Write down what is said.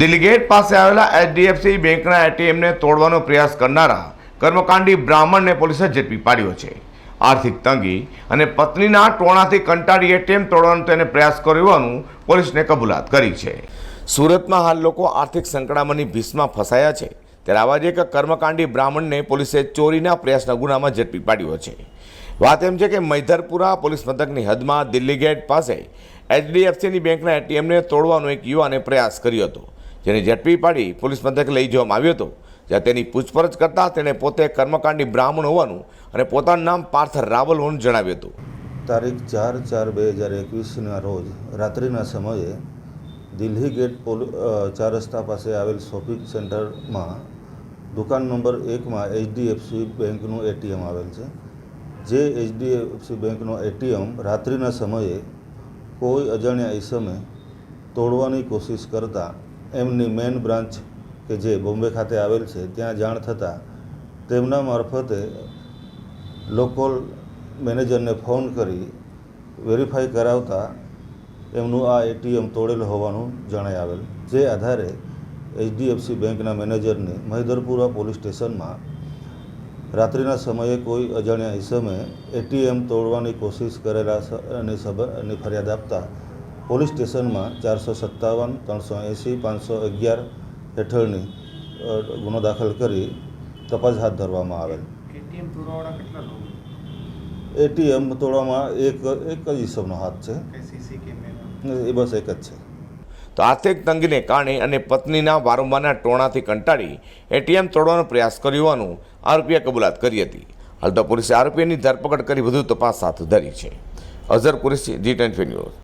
દિલ્હીગેટ પાસે આવેલા એચડીએફસી બેંકના એટીએમને તોડવાનો પ્રયાસ કરનારા કર્મકાંડી બ્રાહ્મણને પોલીસે ઝડપી પાડ્યો છે. આર્થિક તંગી અને પત્નીના ટોણાથી કંટાળી એટીએમ તોડવાનો તેને પ્રયાસ કર્યો હોવાનું પોલીસને કબૂલાત કરી છે. સુરતમાં હાલ લોકો આર્થિક સંકળામણની ભીસમાં ફસાયા છે. ત્યારે આવા જ એક કર્મકાંડી બ્રાહ્મણને પોલીસે ચોરીના પ્રયાસના ગુનામાં ઝડપી પાડ્યો છે. વાત એમ છે કે મૈધરપુરા પોલીસ મથકની હદમાં દિલ્હી ગેટ પાસે એચડીએફસીની બેંકના એટીએમને તોડવાનો એક યુવાને પ્રયાસ કર્યો હતો. જેને ઝડપી પાડી પોલીસ મથકે લઈ જવામાં આવ્યો હતો. જ્યાં તેની પૂછપરછ કરતાં તેણે પોતે કર્મકાંડી બ્રાહ્મણ હોવાનું અને પોતાનું નામ પાર્થ રાવલ હોવાનું જણાવ્યું હતું. તારીખ ચાર ચાર બે હજાર એકવીસના રોજ રાત્રિના સમયે દિલ્હી ગેટ પોલ ચાર રસ્તા પાસે આવેલ શોપિંગ સેન્ટરમાં દુકાન નંબર એકમાં એચડીએફસી બેંકનું એટીએમ આવેલ છે. જે એચડીએફસી બેંકનો એટીએમ રાત્રિના સમયે કોઈ અજાણ્યા ઈસમે તોડવાની કોશિશ કરતાં એમની મેન બ્રાન્ચ કે જે બોમ્બે ખાતે આવેલ છે, ત્યાં જાણ થતાં તેમના મારફતે લોકલ મેનેજરને ફોન કરી વેરીફાઈ કરાવતા એમનું આ એટીએમ તોડેલ હોવાનું જણાઈ આવેલ, જે આધારે એચડીએફસી બેંકના મેનેજરને મહિધરપુરા પોલીસ સ્ટેશનમાં રાત્રિના સમયે કોઈ અજાણ્યા ઇસમે એટીએમ તોડવાની કોશિશ કરેલા અને ફરિયાદ આપતા પોલીસ સ્ટેશનમાં ચારસો સત્તાવન ત્રણસો એંસી પાંચસો અગિયાર હેઠળની ગુનો દાખલ કરી તપાસ હાથ ધરવામાં આવેલ. એટીએમ તોડવાવાળા કેટલા લોકો? એટીએમ તોડવામાં એક એક જ હિસાબનો હાથ છે. એ બસ એક જ છે. તો આર્થિક તંગીને કારણે અને પત્નીના વારંવારના ટોણાથી કંટાળી એટીએમ તોડવાનો પ્રયાસ કર્યો હોવાનું આરોપીએ કબૂલાત કરી હતી. હાલ તો પોલીસે આરોપીની ધરપકડ કરી વધુ તપાસ હાથ ધરી છે. Azhar Qureshi G ten news.